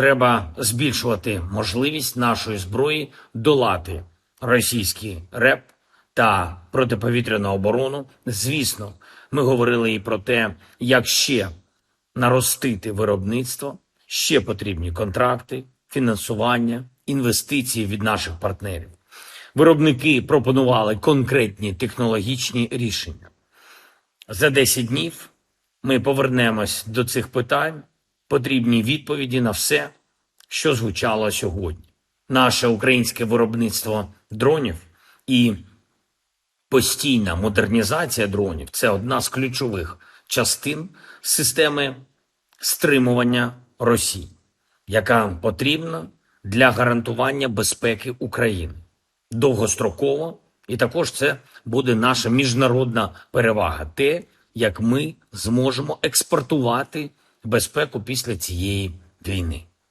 Треба збільшувати можливість нашої зброї долати російський РЕП та протиповітряну оборону. Звісно, ми говорили і про те, як ще наростити виробництво, ще потрібні контракти, фінансування, інвестиції від наших партнерів. Виробники пропонували конкретні технологічні рішення. За 10 днів ми повернемось до цих питань, потрібні відповіді на все, що звучало сьогодні. Наше українське виробництво дронів і постійна модернізація дронів це одна з ключових частин системи стримування Росії, яка потрібна для гарантування безпеки України довгостроково, і також це буде наша міжнародна перевага, те, як ми зможемо експортувати безпеку після цієї війни.